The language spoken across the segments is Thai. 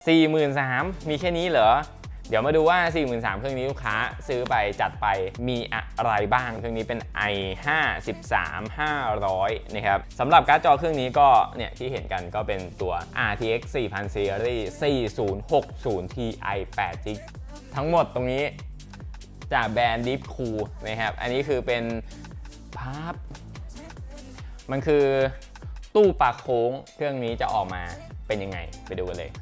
43,000มีแค่นี้เหรอ เดี๋ยวมาดูว่า 43,000เครื่องนี้ลูกค้าซื้อไปจัดไปมีอะไรบ้าง เครื่องนี้เป็น i 5 13 500นะครับสำหรับการ์ดจอเครื่องนี้ก็เนี่ยที่เห็นกันก็เป็นตัว RTX 4000 Series 4060 Ti 8 g ทั้งหมดตรงนี้จากแบรนด์ Deep Cool นะครับ อันนี้คือเป็นภาพมันคือตู้ปลาโค้งเครื่องนี้จะออกมาเป็นยังไงไปดูกันเลย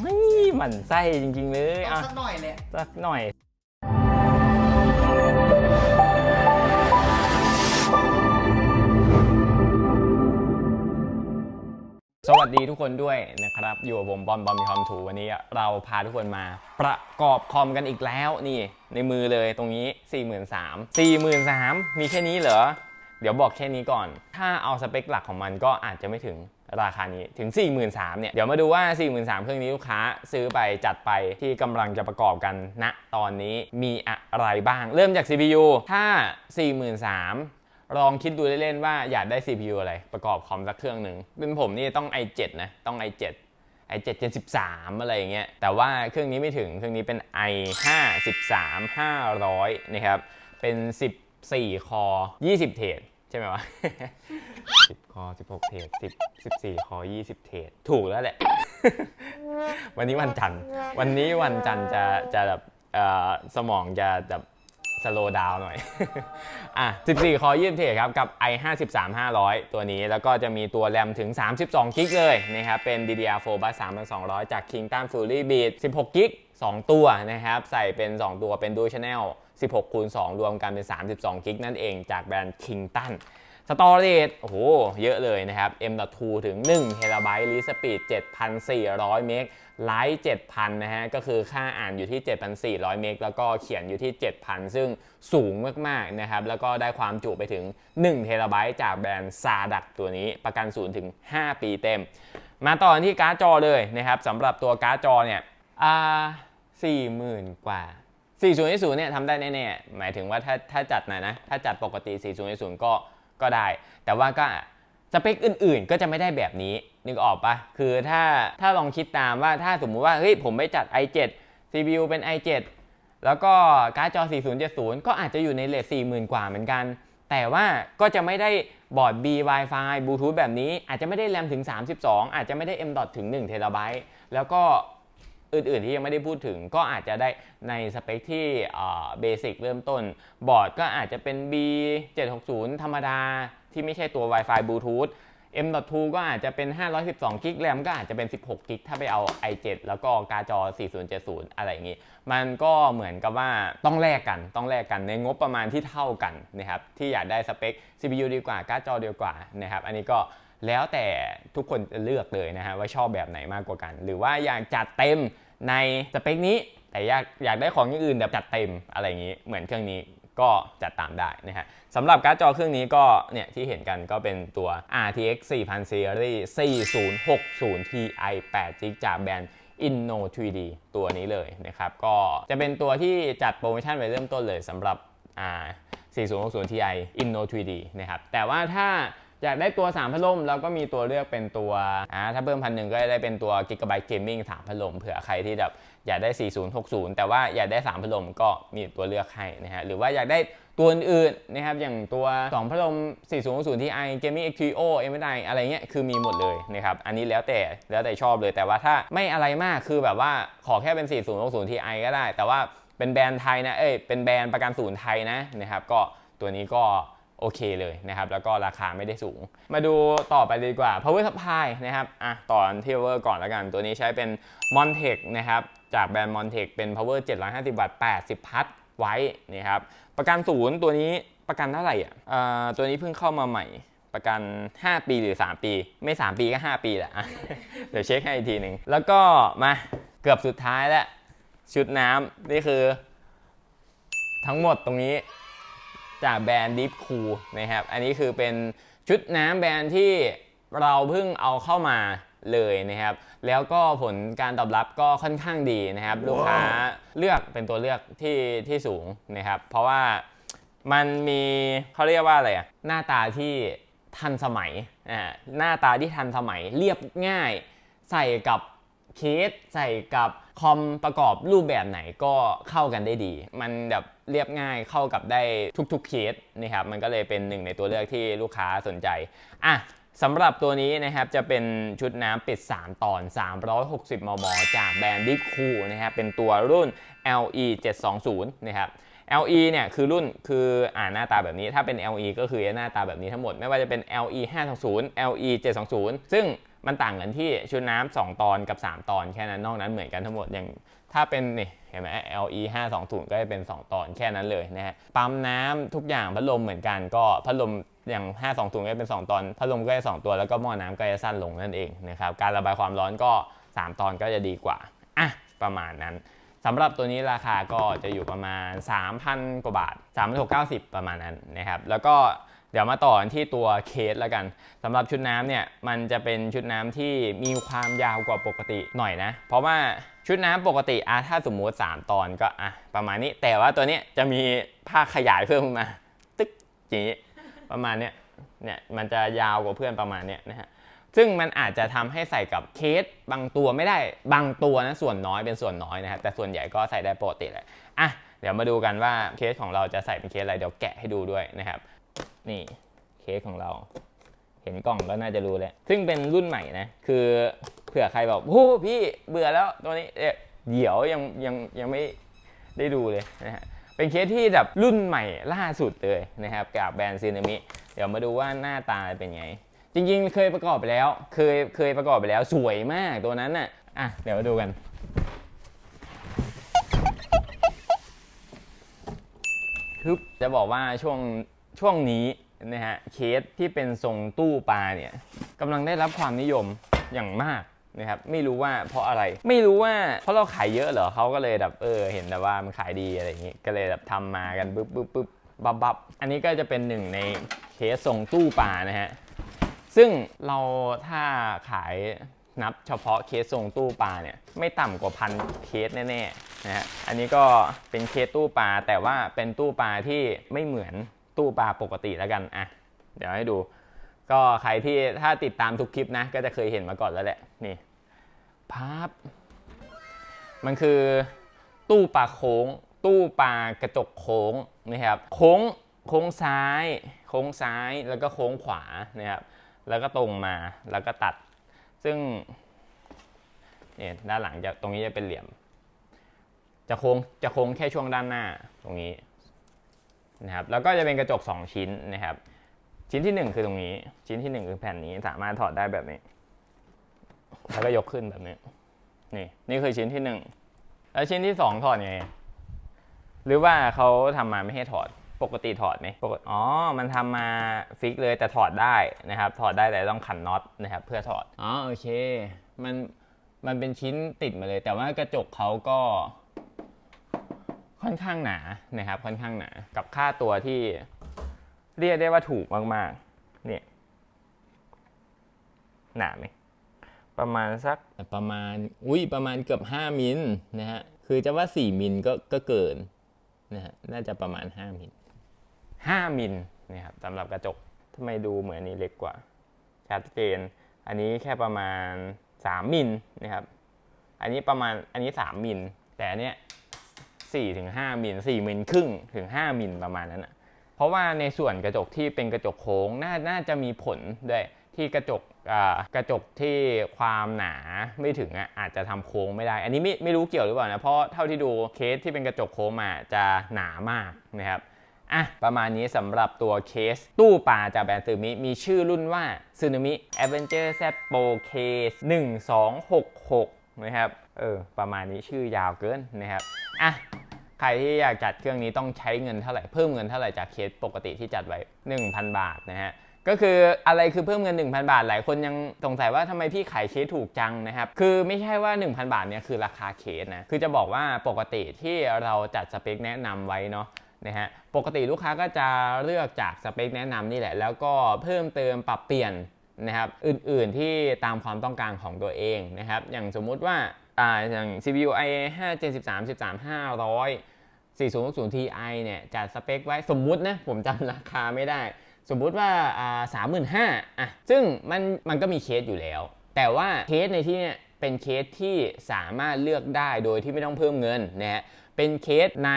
ไม่หมั่นไส้จริง ๆ เลยต้องอะสักหน่อยเลยสักหน่อย สวัสดีทุกคนด้วยนะครับ อยู่กับผมบอมบอมมีคอมถูวันนี้เราพาทุกคนมาประกอบคอมกันอีกแล้วนี่ ในมือเลยตรงนี้ 43,000 43,000มีแค่นี้เหรอ เดี๋ยวบอกแค่นี้ก่อน ถ้าเอาสเปคหลักของมันก็อาจจะไม่ถึง ราคานี้ถึง 43,000เนี่ยเดี๋ยวมาดูว่า 43,000เครื่องนี้ลูกค้าซื้อไปจัดไปที่กำลังจะประกอบกันณตอนนี้มีอะไรบ้าง เริ่มจาก CPU ถ้า 43,000ลองคิดดูเล่นๆว่าอยากได้ CPU อะไรประกอบคอมสักเครื่องหนึ่งเป็นผมนี่ต้อง i7 นะ ต้อง i7 i7 Gen 13 อะไรอย่างเงี้ยแต่ว่าเครื่องนี้ไม่ถึงเครื่องนี้เป็น i 5 13 500 นะครับ เป็น 14 คอ 20 เทรดใช่ไหมวะ 10 คอ 16 เทรด10 14 คอ 20 เทรดถูกแล้วแหละ วันนี้วันจันทร์ วันนี้วันจันทร์จะจะแบบเอ่อสมองจะแบบสโลดาวหน่อย อะ 14 คอ20เทรดครับ กับ i 5 3 500 ตัวนี้ แล้วก็จะมีตัวแรมถึง 32 กิกเลยนะครับ เป็น DDR4 bus 3200 จาก Kingston Fury Beat 16 กิก2 ตัวนะครับ ใส่เป็น 2 ตัวเป็น Dual Channel 16คูณ2รวมกันเป็น 32 กิกนั่นเองจากแบรนด์ Kington สตอเรจโอ้โห เยอะเลยนะครับ M.2 ถึง1 t b รีสปีด7,400 เมกไลท์7,000 นะฮะ ก็คือค่าอ่านอยู่ที่ 7,400 เมกแล้วก็เขียนอยู่ที่ 7,000 ซึ่งสูงมาก ๆ นะครับ แล้วก็ได้ความจุไปถึง1 t b จากแบรนด์ซาดักตัวนี้ประกันศูนย์ถึง 5 ปีเต็ม มาต่อที่การ์ดจอเลยนะครับสำหรับตัวการ์ดจอเนี่ยอ่า40,000 กว่า40เนี่ยทำได้แน่ๆ หมายถึงว่าถ้าถ้าจัดหน่อยนะ ถ้าจัดปกติ 40ก็ ก็ได้ แต่ว่าก็สเปคอื่นๆ ก็จะไม่ได้แบบนี้นึกออกปะคือถ้าถ้าลองคิดตามว่าถ้าสมมุติว่าเฮ้ยผมไปจัด i7 CPU เป็น i7 แล้วก็การ์ดจอ 4070 ก็อาจจะอยู่ในเลท40,000 กว่าเหมือนกัน แต่ว่าก็จะไม่ได้บอร์ด B Wi-Fi Bluetooth แบบนี้ อาจจะไม่ได้แรมถึง 32 อาจจะไม่ได้ M. ถึง1 t b แล้วก็ อื่นๆที่ยังไม่ได้พูดถึงก็อาจจะได้ในสเปคที่เบสิกเริ่มต้น บอร์ดก็อาจจะเป็น B 760 ธรรมดาที่ไม่ใช่ตัว Wi-Fi Bluetooth M.2 ก็อาจจะเป็น 512 กิกแรมก็อาจจะเป็น 16 กิกถ้าไปเอา i7 แล้วก็การ์ดจอ 4070 อะไรอย่างงี้ มันก็เหมือนกับว่าต้องแลกกัน ต้องแลกกันในงบประมาณที่เท่ากันนะครับ ที่อยากได้สเปค CPU ดีกว่าการ์ดจอดีกว่านะครับ อันนี้ก็ แล้วแต่ทุกคนจะเลือกเลยนะฮะว่าชอบแบบไหนมากกว่ากัน หรือว่าอยากจัดเต็มในสเปคนี้ แต่อยากอยากได้ของอย่างอื่นแบบจัดเต็มอะไรอย่างนี้เหมือนเครื่องนี้ก็จัดตามได้นะฮะสำหรับการ์ดจอเครื่องนี้ก็เนี่ยที่เห็นกันก็เป็นตัว RTX 4000 Series 4060 Ti 8 g จากแบรนด์ Inno 3D ตัวนี้เลยนะครับ ก็จะเป็นตัวที่จัดโปรโมชั่นไว้เริ่มต้นเลยสำหรับ 4060 Ti Inno 3D นะครับ แต่ว่าถ้า อยากได้ตัว 3 พัดลมแล้วก็มีตัวเลือกเป็นตัวอ่าถ้าเพิ่มพันหนึ่งก็ได้เป็นตัว Gigabyte Gaming 3 พัดลมเผื่อใครที่แบบอยากได้ 4060 แต่ว่าอยากได้ 3 พัดลมก็มีตัวเลือกให้นะฮะหรือว่าอยากได้ตัวอื่นๆนะครับอย่างตัว 2 พัดลม 4060 Ti Gaming X Trio MSI อะไรเงี้ยคือมีหมดเลยนะครับอันนี้แล้วแต่แล้วแต่ชอบเลยแต่ว่าถ้าไม่อะไรมากคือแบบว่าขอแค่เป็น 4060 Ti ก็ได้ แต่ว่าเป็นแบรนด์ไทยนะเอ้ยเป็นแบรนด์ประกันศูนย์ไทยนะนะครับก็ตัวนี้ก็ โอเคเลยนะครับ แล้วก็ราคาไม่ได้สูง มาดูต่อไปดีกว่า power supply นะครับอะต่อที่ power ก่อนแล้วกัน ตัวนี้ใช้เป็น Montech นะครับจากแบรนด์ Montech เป็น power 750 วัตต์ 80 พัทไว้นะครับประกันศูนย์ตัวนี้ประกันเท่าไหร่อะอ่าตัวนี้เพิ่งเข้ามาใหม่ประกัน 5 ปีหรือ 3 ปี ไม่ 3 ปีก็ 5 ปีแหละอะเดี๋ยวเช็คให้อีกทีหนึ่ง แล้วก็มาเกือบสุดท้ายแล้ว ชุดน้ำนี่คือ ทั้งหมดตรงนี้ จากแบรนด์ Deep Cool นะครับ อันนี้คือเป็นชุดน้ำแบรนด์ที่เราเพิ่งเอาเข้ามาเลยนะครับ แล้วก็ผลการตอบรับก็ค่อนข้างดีนะครับ ลูกค้าเลือกเป็นตัวเลือกที่ที่สูงนะครับ เพราะว่ามันมีเขาเรียกว่าอะไรอะหน้าตาที่ทันสมัยอ่าหน้าตาที่ทันสมัยเรียบง่าย ใส่กับเคสใส่กับ คอมประกอบรูปแบบไหนก็เข้ากันได้ดี มันแบบเรียบง่ายเข้ากับได้ทุกๆเคสนะครับ มันก็เลยเป็นหนึ่งในตัวเลือกที่ลูกค้าสนใจ อะสำหรับตัวนี้นะครับจะเป็นชุดน้ำปิด 3 ตอน 360 มม จากแบรนด์ Big Cool นะครับเป็นตัวรุ่น LE 720นะครับ LE เนี่ยคือรุ่นคืออ่าหน้าตาแบบนี้ ถ้าเป็น LE ก็คือหน้าตาแบบนี้ทั้งหมด ไม่ว่าจะเป็น LE 520 LE 720ซึ่ง มันต่างกันที่ชุดน้ำ2ตอนกับ 3 ตอนแค่นั้นนอกนั้นเหมือนกันทั้งหมดอย่างถ้าเป็นนี่เห็นไหม LE 520ก็จะเป็น 2 ตอนแค่นั้นเลยนะฮะปั๊มน้ำทุกอย่างพัดลมเหมือนกันก็พัดลมอย่าง 520ก็จะเป็น 2 ตอนพัดลมก็จะ2ตัวแล้วก็หม้อน้ำก็จะสั้นลงนั่นเองนะครับการระบายความร้อนก็ 3 ตอนก็จะดีกว่าอะประมาณนั้นสำหรับตัวนี้ราคาก็จะอยู่ประมาณ 3,000 กว่าบาท 3,690 ประมาณนั้นนะครับแล้วก็ เดี๋ยวมาต่อกันที่ตัวเคสแล้วกันสำหรับชุดน้ำเนี่ยมันจะเป็นชุดน้ำที่มีความยาวกว่าปกติหน่อยนะ เพราะว่าชุดน้ำปกติอะถ้าสมมุติ 3 ตอนก็อะประมาณนี้แต่ว่าตัวนี้จะมีผ้าขยายเพิ่มขึ้นมา ตึ๊กอย่างนี้ประมาณเนี้ยเนี่ยมันจะยาวกว่าเพื่อนประมาณเนี้ยนะฮะซึ่งมันอาจจะทำให้ใส่กับเคสบางตัวไม่ได้บางตัวนะส่วนน้อยเป็นส่วนน้อยนะครับแต่ส่วนใหญ่ก็ใส่ได้ปกติแหละอะเดี๋ยวมาดูกันว่าเคสของเราจะใส่เป็นเคสอะไรเดี๋ยวแกะให้ดูด้วยนะครับ นี่เคสของเรา เห็นกล่องก็น่าจะรู้แล้วซึ่งเป็นรุ่นใหม่นะ คือเผื่อใครบอกโอ้พี่เบื่อแล้วตัวนี้เอ๊ะเดี๋ยวยังยังยังไม่ได้ดูเลยนะฮะเป็นเคสที่แบบรุ่นใหม่ล่าสุดเลยนะครับกับแบรนด์ซีนามิเดี๋ยวมาดูว่าหน้าตาเป็นไง จริงๆ เคยประกอบไปแล้ว เคยเคยประกอบไปแล้วสวยมากตัวนั้นน่ะอะเดี๋ยวมาดูกัน จะบอกว่าช่วง ช่วงนี้นะฮะเคสที่เป็นทรงตู้ปลาเนี่ยกำลังได้รับความนิยมอย่างมากนะครับไม่รู้ว่าเพราะอะไรไม่รู้ว่าเพราะเราขายเยอะเหรอเขาก็เลยแบบเออ เห็นแต่ว่ามันขายดีอะไรอย่างงี้ก็เลยแบบทำมากันปึ๊บปึ๊บปึ๊บบับบับอันนี้ก็จะเป็นหนึ่งในเคสทรงตู้ปลานะฮะซึ่งเราถ้าขายนับเฉพาะเคสทรงตู้ปลาเนี่ยไม่ต่ำกว่าพันเคสแน่ๆนะฮะอันนี้ก็เป็นเคสตู้ปลาแต่ว่าเป็นตู้ปลาที่ไม่เหมือน ตู้ปลาปกติแล้วกันอะเดี๋ยวให้ดู ก็ใครที่ถ้าติดตามทุกคลิปนะ ก็จะเคยเห็นมาก่อนแล้วแหละนี่ภาพมันคือตู้ปลาโค้ง ตู้ปลากระจกโค้งนะครับโค้งโค้งซ้าย โค้งซ้ายแล้วก็โค้งขวานะครับแล้วก็ตรงมาแล้วก็ตัด ซึ่งเนี่ยด้านหลังจะตรงนี้จะเป็นเหลี่ยม จะโค้งจะโค้งแค่ช่วงด้านหน้าตรงนี้ นะครับแล้วก็จะเป็นกระจก 2 ชิ้นนะครับ ชิ้นที่ 1 คือตรงนี้ ชิ้นที่ 1 คือแผ่นนี้สามารถถอดได้แบบนี้ แล้วก็ยกขึ้นแบบนี้ นี่นี่คือชิ้นที่ 1 แล้วชิ้นที่ 2 ถอดไง หรือว่าเขาทำมาไม่ให้ถอดปกติถอดไหมปกติอ๋อ มันทำมาฟิกเลยแต่ถอดได้นะครับ ถอดได้แต่ต้องขันน็อตนะครับ เพื่อถอด อ๋อโอเค มันมันเป็นชิ้นติดมาเลย แต่ว่ากระจกเขาก็ ค่อนข้างหนานะครับ ค่อนข้างหนา กับค่าตัวที่เรียกได้ว่าถูกมากๆ เนี่ย หนาไหมประมาณสักประมาณ อุ้ยประมาณเกือบ 5 มิลนะฮะ คือจะว่า 4 มิลก็ก็เกินนะฮะ น่าจะประมาณ 5 มิล5มิลนะครับสำหรับกระจกทำไมดูเหมือนอันนี้เล็กกว่า ชัดเจน อันนี้แค่ประมาณ 3 มิลนะครับ อันนี้ประมาณ อันนี้ 3 มิล แต่อันเนี้ย 4ถึง5มิล4มิลครึ่งถึง 5 มิลประมาณนั้นนะเพราะว่าในส่วนกระจกที่เป็นกระจกโค้งน่าน่าจะมีผลด้วยที่กระจกกระจกที่ความหนาไม่ถึงอะอาจจะทำโค้งไม่ได้ อันนี้ไม่ไม่รู้เกี่ยวหรือเปล่านะเพราะเท่าที่ดูเคสที่เป็นกระจกโค้งมาจะหนามากนะครับอะประมาณนี้สำหรับตัวเคส ตู้ปลาจากแบรนด์ซึมิมีชื่อรุ่นว่าซึนามิ Adventure Z Pro Case 1266 นะครับเออประมาณนี้ชื่อยาวเกินนะครับอะ ใครที่อยากจัดเครื่องนี้ต้องใช้เงินเท่าไหร่เพิ่มเงินเท่าไหร่จากเคสปกติที่จัดไว้ 1,000 บาทนะฮะก็คืออะไรคือเพิ่มเงิน 1,000 บาท หลายคนยังสงสัยว่าทำไมพี่ขายเคสถูกจังนะครับ คือไม่ใช่ว่า 1,000 บาทเนี่ยคือราคาเคสนะ คือจะบอกว่าปกติที่เราจัดสเปคแนะนำไว้เนาะนะฮะ ปกติลูกค้าก็จะเลือกจากสเปคแนะนำนี่แหละ แล้วก็เพิ่มเติมปรับเปลี่ยนนะครับ อื่นๆที่ตามความต้องการของตัวเองนะครับ อย่างสมมุติว่า อ่า อย่าง CPU i 5 Gen 13 13 500 4060 Ti เนี่ยจัดสเปคไว้สมมุตินะผมจำราคาไม่ได้ สมมุติว่าอ่า35,000อะซึ่งมันมันก็มีเคสอยู่แล้ว แต่ว่าเคสในที่เนี่ยเป็นเคสที่สามารถเลือกได้โดยที่ไม่ต้องเพิ่มเงินนะฮะเป็นเคสใน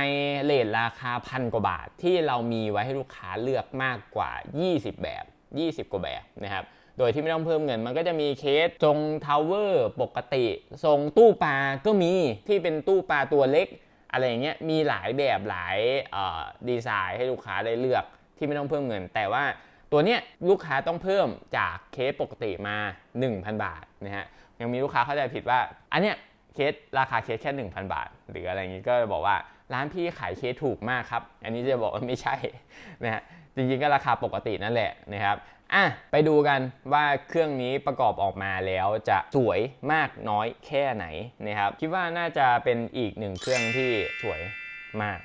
เลทราคาพันกว่าบาทที่เรามีไว้ให้ลูกค้าเลือกมากกว่า 20 แบบ 20 กว่าแบบนะครับโดยที่ไม่ต้องเพิ่มเงิน มันก็จะมีเคสทรงทาวเวอร์ปกติ ทรงตู้ปลาก็มีที่เป็นตู้ปลาตัวเล็ก อะไรอย่างเงี้ยมีหลายแบบหลายดีไซน์ให้ลูกค้าได้เลือกที่ไม่ต้องเพิ่มเงิน แต่ว่าตัวเนี้ยลูกค้าต้องเพิ่มจากเคสปกติมา 1,000 บาทนะฮะยังมีลูกค้าเข้าใจผิดว่า อันเนี้ยเคสราคาเคสแค่ 1,000 บาท หรืออะไรอย่างงี้ก็บอกว่าร้านพี่ขายเคสถูกมากครับ อันนี้จะบอกว่าไม่ใช่นะฮะจริงๆก็ราคาปกตินั่นแหละนะครับ อะไปดูกันว่าเครื่องนี้ประกอบออกมาแล้วจะสวยมากน้อยแค่ไหนนะครับ คิดว่าน่าจะเป็นอีกหนึ่งเครื่องที่สวยมาก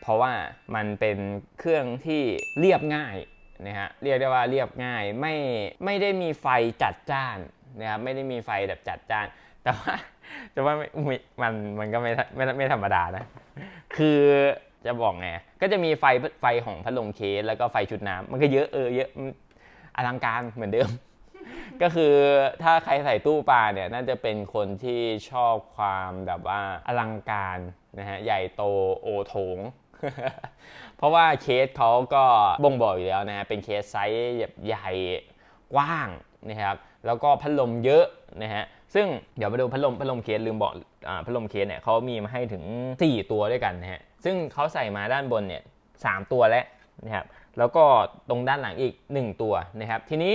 เพราะว่ามันเป็นเครื่องที่เรียบง่ายนะฮะเรียกได้ว่าเรียบง่ายไม่ไม่ได้มีไฟจัดจ้านนะครับไม่ได้มีไฟแบบจัดจ้าน แต่ว่าแต่ว่าไม่มันมันก็ไม่ไม่ไม่ธรรมดานะ คือจะบอกไงก็จะมีไฟไฟของพัดลมเคสแล้วก็ไฟชุดน้ำมันก็เยอะเออเยอะ อลังการเหมือนเดิม ก็คือถ้าใครใส่ตู้ปลาเนี่ยน่าจะเป็นคนที่ชอบความแบบว่าอลังการนะฮะใหญ่โตโอโถง เพราะว่าเคสเขาก็บ่งบอกอยู่แล้วนะฮะเป็นเคสไซส์ใหญ่กว้างนะครับแล้วก็พัดลมเยอะนะฮะซึ่งเดี๋ยวมาดูพัดลมพัดลมเคสลืมบอกอาพัดลมเคสเนี่ยเขามีมาให้ถึง 4 ตัวด้วยกันนะฮะซึ่งเขาใส่มาด้านบนเนี่ยสามตัวแล้วนะครับ แล้วก็ตรงด้านหลังอีก 1 ตัวนะครับ ทีนี้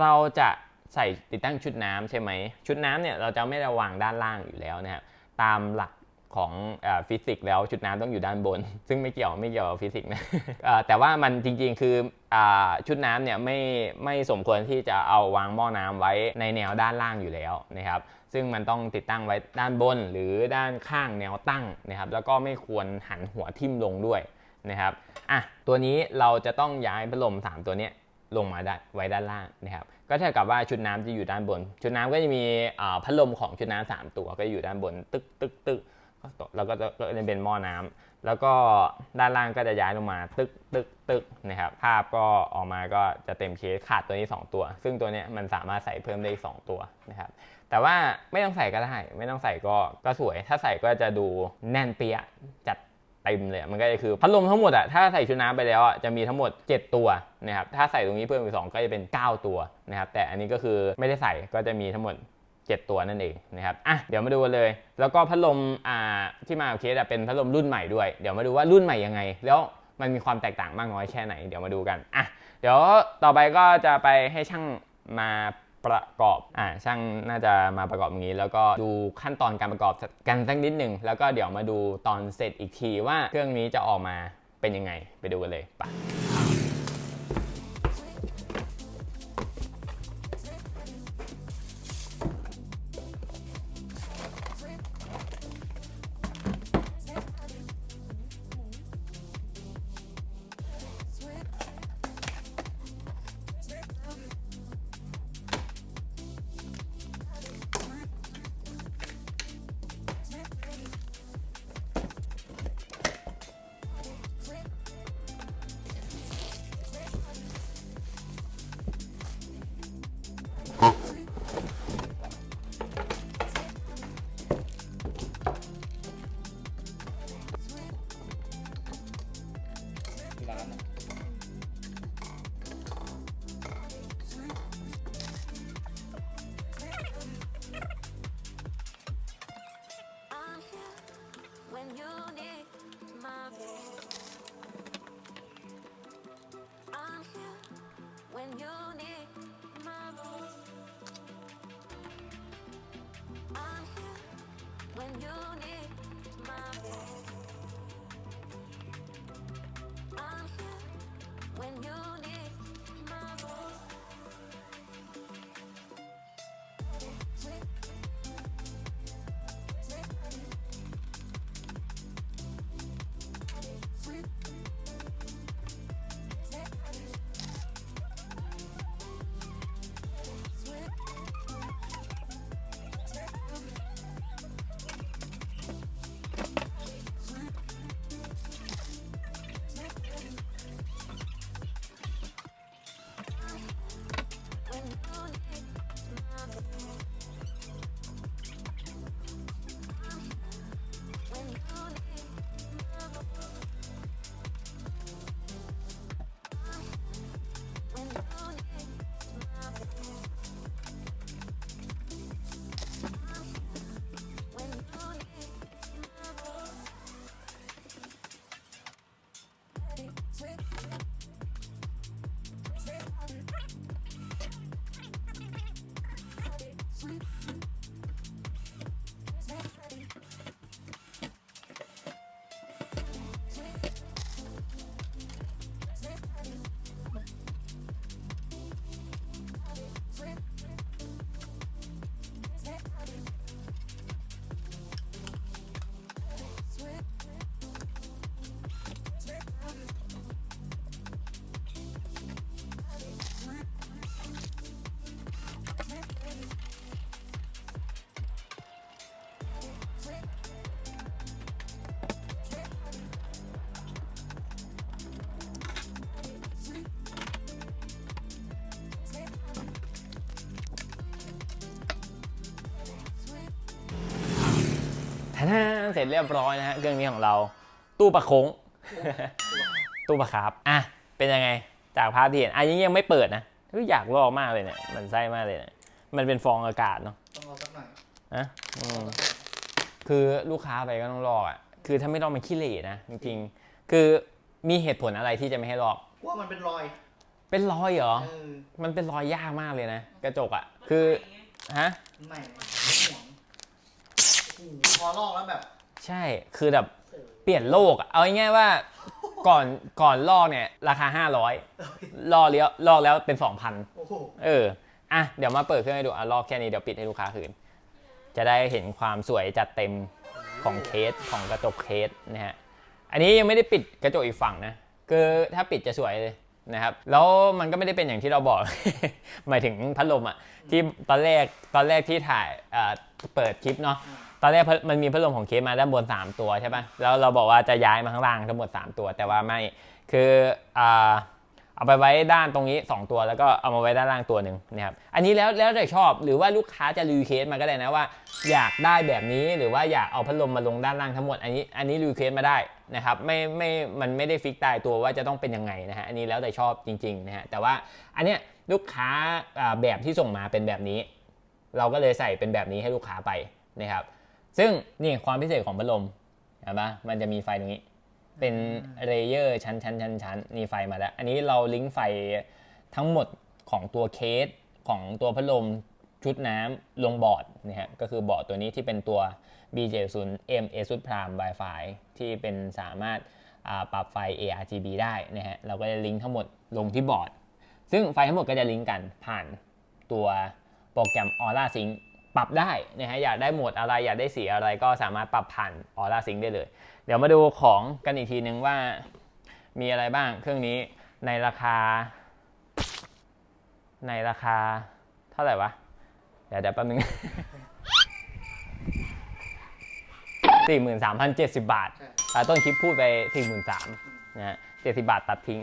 เราจะใส่ติดตั้งชุดน้ำใช่ไหม ชุดน้ำเนี่ยเราจะไม่ระวางด้านล่างอยู่แล้วนะครับ ตามหลักของฟิสิกส์แล้วชุดน้ำต้องอยู่ด้านบน ซึ่งไม่เกี่ยวไม่เกี่ยวกับฟิสิกส์นะแต่ว่ามันจริงๆคืออชุดน้ำเนี่ยไม่ไม่สมควรที่จะเอาวางหม้อน้ำไว้ในแนวด้านล่างอยู่แล้วนะครับ ซึ่งมันต้องติดตั้งไว้ด้านบนหรือด้านข้างแนวตั้งนะครับ แล้วก็ไม่ควรหันหัวทิ่มลงด้วย นะครับอะตัวนี้เราจะต้องย้ายพัดลมสามตัวนี้ลงมาได้ไว้ด้านล่างนะครับก็เท่ากับว่าชุดน้ำจะอยู่ด้านบน ชุดน้ำก็จะมีพัดลมของชุดน้ำสามตัวก็อยู่ด้านบน ตึกตึกตึกแล้วก็จะเป็นหม้อน้ำแล้วก็ด้านล่างก็จะย้ายลงมาตึกตึกตึกนะครับภาพก็ออกมาก็จะเต็มเคสขาดตัวนี้ 2 ตัว ซึ่งตัวนี้มันสามารถใส่เพิ่มได้อีก2ตัวนะครับแต่ว่าไม่ต้องใส่ก็ได้ ไม่ต้องใส่ก็ก็สวย ถ้าใส่ก็จะดูแน่นเปียจัด ต็มเลยมันก็จะคือพัดลมทั้งหมดอะถ้าใส่ชุดน้ำไปแล้วอะจะมีทั้งหมด 7 ตัวนะครับถ้าใส่ตรงนี้เพิ่มอีก2ก็จะเป็น 9 ตัวนะครับแต่อันนี้ก็คือไม่ได้ใส่ก็จะมีทั้งหมด 7 ตัวนั่นเองนะครับอะเดี๋ยวมาดูกันเลย แล้วก็พัดลมอ่าที่มากับเคสอะเป็นพัดลมรุ่นใหม่ด้วย เดี๋ยวมาดูว่ารุ่นใหม่ยังไง แล้วมันมีความแตกต่างมากน้อยแค่ไหน เดี๋ยวมาดูกันอะเดี๋ยวต่อไปก็จะไปให้ช่างมา ประกอบอ่าช่างน่าจะมาประกอบอย่างนี้ แล้วก็ดูขั้นตอนการประกอบกันสักนิดหนึ่งแล้วก็เดี๋ยวมาดูตอนเสร็จอีกทีว่าเครื่องนี้จะออกมาเป็นยังไงไปดูกันเลยไป when you need เสร็จเรียบร้อยนะฮะเครื่องนี้ของเราตู้ประโคงตู้ประครับอะเป็นยังไงจากภาพที่เห็นอันนี้ยังไม่เปิดนะเฮ้ยอยากลอกมากเลยเนี่ยมันไส้มากเลยเนี่ยมันเป็นฟองอากาศเนาะต้องรอสักหน่อยนะอืมคือลูกค้าไปก็ต้องลอกอะคือถ้าไม่ลอกมันขี้เหร่นะจริงๆคือมีเหตุผลอะไรที่จะไม่ให้ลอกกว่ามันเป็นรอย เป็นรอยเหรอ เออมันเป็นรอยยากมากเลยนะ กระจกอะ คือ ฮะใหม่ห่วงโอ้โหพอลอกแล้วแบบ ใช่ คือแบบโอ้โหเปลี่ยนโลกอะเอาง่ายๆว่าก่อนก่อนลอกเนี่ยราคา 500ลอกเลี้ยวลอกแล้วเป็น 2,000 โอ้โหเออ อะ เดี๋ยวมาเปิดเครื่องให้ดู อะ ลอกแค่นี้เดี๋ยวปิดให้ลูกค้าคืน จะได้เห็นความสวยจัดเต็มของเคสของกระจกเคสนะฮะ อันนี้ยังไม่ได้ปิดกระจกอีกฝั่งนะ คือถ้าปิดจะสวยเลยนะครับ แล้วมันก็ไม่ได้เป็นอย่างที่เราบอก หมายถึงพัดลมอะที่ตอนแรกตอนแรกที่ถ่ายเอ่อเปิดคลิปเนาะ ตอนแรกมันมีพัดลมของเคสมาด้านบน 3 ตัวใช่ปะแล้วเราบอกว่าจะย้ายมาข้างล่างทั้งหมด 3 ตัว แต่ว่าไม่ คืออ่าเอาไปไว้ด้านตรงนี้ 2 ตัวแล้วก็เอามาไว้ด้านล่างตัวหนึ่งนะครับ อันนี้แล้วแล้วแต่ชอบหรือว่าลูกค้าจะรีเควสมาก็ได้นะว่า อยากได้แบบนี้หรือว่าอยากเอาพัดลมมาลงด้านล่างทั้งหมด อันนี้อันนี้รีเควสมาได้นะครับไม่ไม่มันไม่ได้ฟิกตายตัวว่าจะต้องเป็นยังไงนะฮะอันนี้แล้วแต่ชอบจริงๆนะฮะแต่ว่าอันเนี้ยลูกค้าแบบที่ส่งมาเป็นแบบนี้ เราก็เลยใส่เป็นแบบนี้ให้ลูกค้าไปนะครับ ซึ่งนี่ความพิเศษของพัดลมเห็นปะมันจะมีไฟตรงนี้ เป็นเลเยอร์ชั้นชั้นชั้นชั้นนี่ไฟมาแล้ว อันนี้เราลิงก์ไฟทั้งหมดของตัวเคสของตัวพัดลมชุดน้ำลงบอร์ดนะฮะก็คือบอร์ดตัวนี้ที่เป็นตัว BJ0M a s u s Prime Wi-Fi ที่เป็นสามารถอ่าปรับไฟ ARGB ได้นะฮะเราก็จะลิงก์ทั้งหมดลงที่บอร์ด ซึ่งไฟทั้งหมดก็จะลิงก์กันผ่านตัวโปรแกรม Aura Sync ปรับได้นะฮะอยากได้โหมดอะไรอยากได้สีอะไรก็สามารถปรับผ่าน Aura Sync ได้เลย เดี๋ยวมาดูของกันอีกทีนึงว่ามีอะไรบ้างเครื่องนี้ในราคา ในราคาเท่าไหร่วะ เดี๋ยวเดี๋ยวแป๊บนึงสี่หมื่นสามพันเจ็ดสิบบาทใช่อ่าต้นคลิปพูดไปสี่หมื่นสามนะฮะเจ็ดสิบาทตัดทิ้ง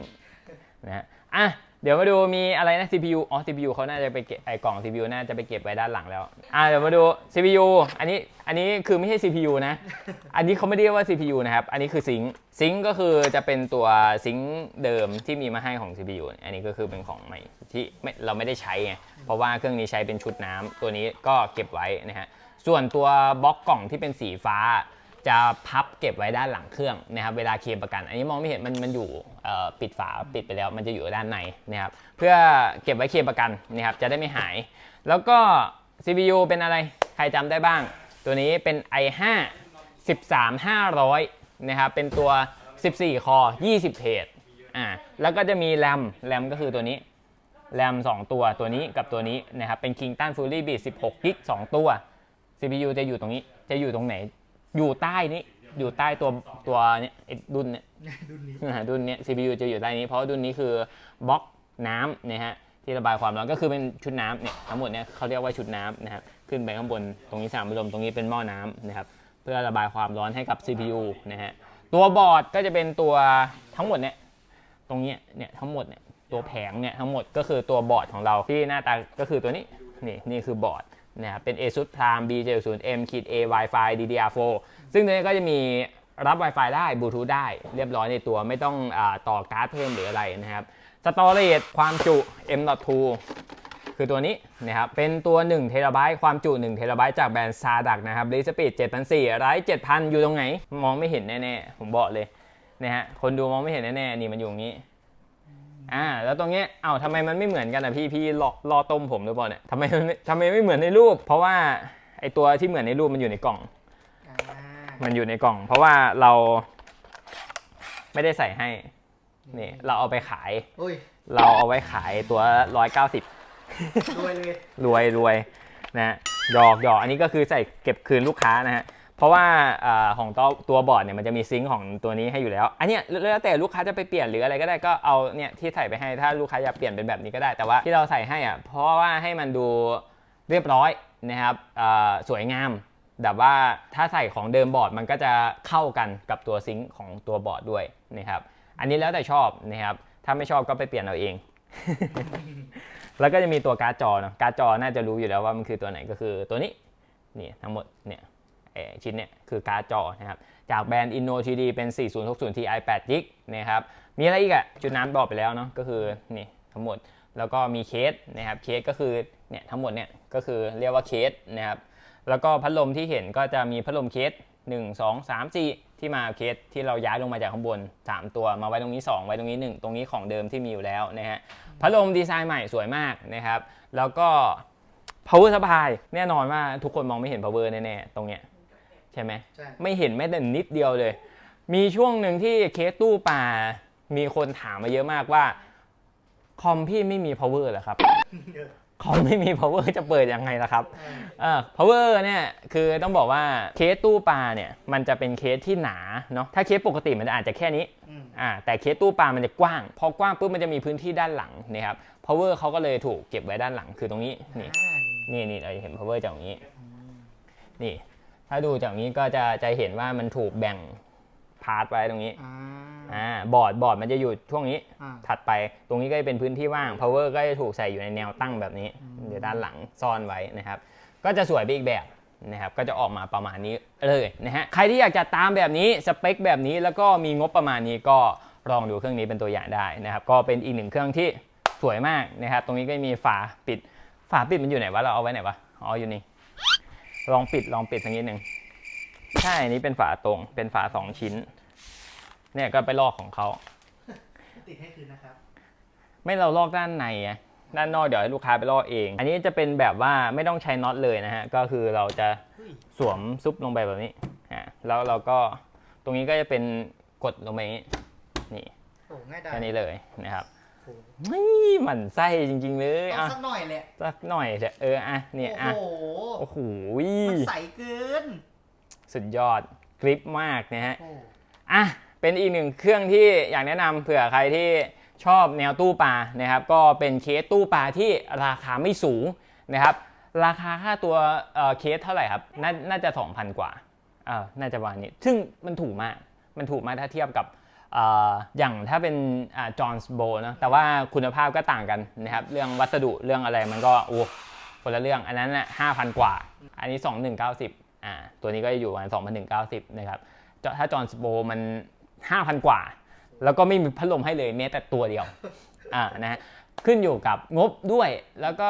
นะฮะอะ เดี๋ยวมาดูมีอะไรนะ CPU อ๋อ CPU เขาน่าจะไปเก็บไอ้กล่อง CPU น่าจะไปเก็บไว้ด้านหลังแล้ว อะเดี๋ยวมาดู CPU อันนี้อันนี้คือไม่ใช่ CPU นะ อันนี้เขาไม่เรียกว่า CPU นะครับ อันนี้คือซิงซิงก็คือจะเป็นตัวซิงเดิมที่มีมาให้ของ CPU อันนี้ก็คือเป็นของใหม่ที่เราไม่ได้ใช้ไง เพราะว่าเครื่องนี้ใช้เป็นชุดน้ำตัวนี้ก็เก็บไว้นะฮะ ส่วนตัวบล็อกกล่องที่เป็นสีฟ้า จะพับเก็บไว้ด้านหลังเครื่องนะครับเวลาเคลมประกัน อันนี้มองไม่เห็นมันมันอยู่ปิดฝาปิดไปแล้วมันจะอยู่ด้านในนะครับเพื่อเก็บไว้เคลมประกันนะครับจะได้ไม่หาย แล้วก็ CPU เป็นอะไรใครจำได้บ้าง ตัวนี้เป็น i5 13500นะครับเป็นตัว 14 คอ 20เพจอ่าแล้วก็จะมีแรมแรมก็คือตัวนี้แรม2 ตัวตัวนี้กับตัวนี้นะครับเป็น Kingston Fury Beat 16กิก2ตัว CPU จะอยู่ตรงนี้จะอยู่ตรงไหน อยู่ใต้นี้ อยู่ใต้ตัวตัวเนี้ยไอ้ดุนเนี้ยดุนนี้นะฮะดุนเนี้ย CPU จะอยู่ใต้นี้ เพราะว่าดุนนี้คือบล็อกน้ำนะฮะที่ระบายความร้อนก็คือเป็นชุดน้ำเนี่ยทั้งหมดเนี่ยเขาเรียกว่าชุดน้ำนะครับขึ้นไปข้างบนตรงนี้สนามลมตรงนี้เป็นหม้อน้ำนะครับเพื่อระบายความร้อนให้กับ CPU นะฮะตัวบอร์ดก็จะเป็นตัวทั้งหมดเนี่ยตรงเนี้ยเนี่ยทั้งหมดเนี่ยตัวแผงเนี่ยทั้งหมดก็คือตัวบอร์ดของเราที่หน้าตาก็คือตัวนี้นี่นี่คือบอร์ด นะครับเป็น ASUS Prime B70M A Wi-Fi DDR4 ซึ่งตัวนี้ก็จะมีรับ Wi-Fi ได้บลูทูธได้เรียบร้อยในตัวไม่ต้องอต่อการ์ดเพิ่มหรืออะไรนะครับสตอเรจความจุ M.2 คือตัวนี้นะครับเป็นตัว1เทราไบต์ความจุ1เทราไบต์จากแบรนด์ซาดักนะครับรีสปีด7,400ไร้7,000 อยู่ตรงไหน มองไม่เห็นแน่ ๆ ผมบอกเลยนะฮะคนดูมองไม่เห็นแน่ ๆ นี่มันอยู่ตรงนี้ อ่าแล้วตรงเนี้ยเอ้าทำไมมันไม่เหมือนกันอะพี่พี่รอรอต้มผมหรือเปล่าเนี่ยทำไมมันไม่ทำไมไม่เหมือนในรูป เพราะว่าไอตัวที่เหมือนในรูปมันอยู่ในกล่อง อ่ามันอยู่ในกล่อง เพราะว่าเราไม่ได้ใส่ให้นี่เราเอาไปขายโอ้ยเราเอาไว้ขายตัว 190 รวยเลยรวยรวยนะฮะหยอกหยอกอันนี้ก็คือใส่เก็บคืนลูกค้านะฮะ เพราะว่าอของตัวตัวบอร์ดเนี่ยมันจะมีซิงค์ของตัวนี้ให้อยู่แล้ว อันเนี้ยแล้วแต่ลูกค้าจะไปเปลี่ยนหรืออะไรก็ได้ก็เอาเนี่ยที่ใส่ไปให้ถ้าลูกค้าอยากเปลี่ยนเป็นแบบนี้ก็ได้แต่ว่าที่เราใส่ให้อะเพราะว่าให้มันดูเรียบร้อยนะครับสวยงามแบบว่าถ้าใส่ของเดิมบอร์ดมันก็จะเข้ากันกับตัวซิงค์ของตัวบอร์ดด้วยนะครับอันนี้แล้วแต่ชอบนะครับถ้าไม่ชอบก็ไปเปลี่ยนเอาเอง แล้วก็จะมีตัวการ์ดจอเนาะการ์ดจอน่าจะรู้อยู่แล้วว่ามันคือตัวไหนก็คือตัวนี้นี่ทั้งหมดเนี่ย ชิ้นเนี่ยคือการ์ดจอนะครับจากแบรนด์ Inno 3D เป็น 4060 Ti 8 g b นะครับมีอะไรอีกอะจุดน้ำบอกไปแล้วเนาะก็คือนี่ทั้งหมดแล้วก็มีเคสนะครับเคสก็คือเนี่ยทั้งหมดเนี่ยก็คือเรียกว่าเคสนะครับแล้วก็พัดลมที่เห็นก็จะมีพัดลมเคส1 2 3 4 ที่มาเคสที่เราย้ายลงมาจากข้างบน 3 ตัวมาไว้ตรงนี้ 2 ไว้ตรงนี้ 1 ตรงนี้ของเดิมที่มีอยู่แล้วนะฮะพัดลมดีไซน์ใหม่สวยมากนะครับ แล้วก็ power supply แน่นอนว่าทุกคนมองไม่เห็น power แน่ๆตรงเนี้ย ใช่ไหมใช่ไม่เห็นแม้แต่นิดเดียวเลย มีช่วงหนึ่งที่เคสตู้ปลามีคนถามมาเยอะมากว่าคอมพี่ไม่มี power เหรอครับเออคอมไม่มี power จะเปิดยังไงล่ะครับเออเออ power เนี่ยคือต้องบอกว่าเคสตู้ปลาเนี่ยมันจะเป็นเคสที่หนาเนาะถ้าเคสปกติมันอาจจะแค่นี้อืมอ่าแต่เคสตู้ปลามันจะกว้าง พอกว้างปุ๊บมันจะมีพื้นที่ด้านหลังนะครับ power เขาก็เลยถูกเก็บไว้ด้านหลังคือตรงนี้นี่อ่านี่นี่นี่เราจะเห็น power จากตรงนี้อืมนี่ ถ้าดูจากนี้ก็จะจะเห็นว่ามันถูกแบ่งพาร์ทไว้ตรงนี้อ่าอ่าบอร์ดบอร์ดมันจะอยู่ช่วงนี้อ่าถัดไปตรงนี้ก็จะเป็นพื้นที่ว่าง power ก็จะถูกใส่อยู่ในแนวตั้งแบบนี้อืมเดี๋ยวด้านหลังซ่อนไว้นะครับ ก็จะสวยไปอีกแบบนะครับก็จะออกมาประมาณนี้เลยนะฮะใครที่อยากจะตามแบบนี้สเปคแบบนี้แล้วก็มีงบประมาณนี้ก็ลองดูเครื่องนี้เป็นตัวอย่างได้นะครับ ก็เป็นอีกหนึ่งเครื่องที่สวยมากนะครับ ตรงนี้ก็มีฝาปิดฝาปิดมันอยู่ไหนวะเราเอาไว้ไหนวะอ๋ออยู่นี่ ลองปิดลองปิดสักนิดหนึ่งใช่อันนี้เป็นฝาตรงเป็นฝาสองชิ้น เนี่ยก็ไปลอกของเขาติดให้คืนนะครับ ไม่เราลอกด้านในอะด้านนอกเดี๋ยวให้ลูกค้าไปลอกเอง อันนี้จะเป็นแบบว่าไม่ต้องใช้น็อตเลยนะฮะ ก็คือเราจะเฮ้ยสวมซุปลงไปแบบนี้อ่าแล้วเราก็ตรงนี้ก็จะเป็นกดลงไปอย่างนี้ นี่โอ้ง่ายดายแค่นี้เลยนะครับโอ้ ไม่หมั่นไส้จริง ๆ เลยต้องอะสักหน่อยแหละสักหน่อยเถอะเอออะเนี่ยอะโอ้โห โอ้โหมันใสเกินสุดยอดกริปมากนะฮะ โอ้อะ เป็นอีกหนึ่งเครื่องที่อยากแนะนำเผื่อใครที่ชอบแนวตู้ปลานะครับ ก็เป็นเคสตู้ปลาที่ราคาไม่สูงนะครับ ราคาค่าตัวเอ่อเคสเท่าไหร่ครับนาน่าจะ 2,000 กว่าเออน่าจะประมาณนี้ ซึ่งมันถูกมาก มันถูกมากถ้าเทียบกับเอย่างถ้าเป็นจอห์นส์โบนะแต่ว่าคุณภาพก็ต่างกันนะครับเรื่องวัสดุเรื่องอะไรมันก็โอ้คนละเรื่องอันนั้นน่ะ5,000กว่า อันนี้2190อ่าตัวนี้ก็จะอยู่ประมาณ2,190นะครับถ้าจอห์นสโปมัน5,000กว่า แล้วก็ไม่มีพัดลมให้เลยแม้แต่ตัวเดียวอ่านะฮะขึ้นอยู่กับงบด้วยแล้วก็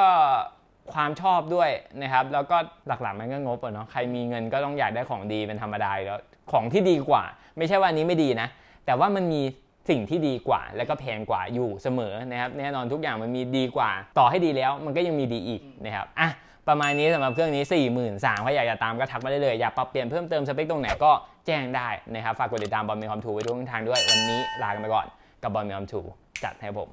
ความชอบด้วยนะครับ แล้วก็หลักๆมันก็งบเนาะใครมีเงินก็ต้องอยากได้ของดีเป็นธรรมดาแล้วของที่ดีกว่า ไม่ใช่ว่าอันนี้ไม่ดีนะ แต่ว่ามันมีสิ่งที่ดีกว่า แล้วก็แพงกว่าอยู่เสมอนะครับแน่นอนทุกอย่างมันมีดีกว่า ต่อให้ดีแล้วมันก็ยังมีดีอีกนะครับอะประมาณนี้สำหรับเครื่องนี้ 4 3 0 0 0ถ้าอยากจะตามก็ทักมาได้เลย อยากปรับเปลี่ยนเพิ่มเติมสเปคตรงไหนก็แจ้งได้นะครับ ฝากกดติดตามบอลมีความถูไว้ทุกทางด้วย วันนี้ลากันไปก่อนกับบอลมีความถูจัดให้ผม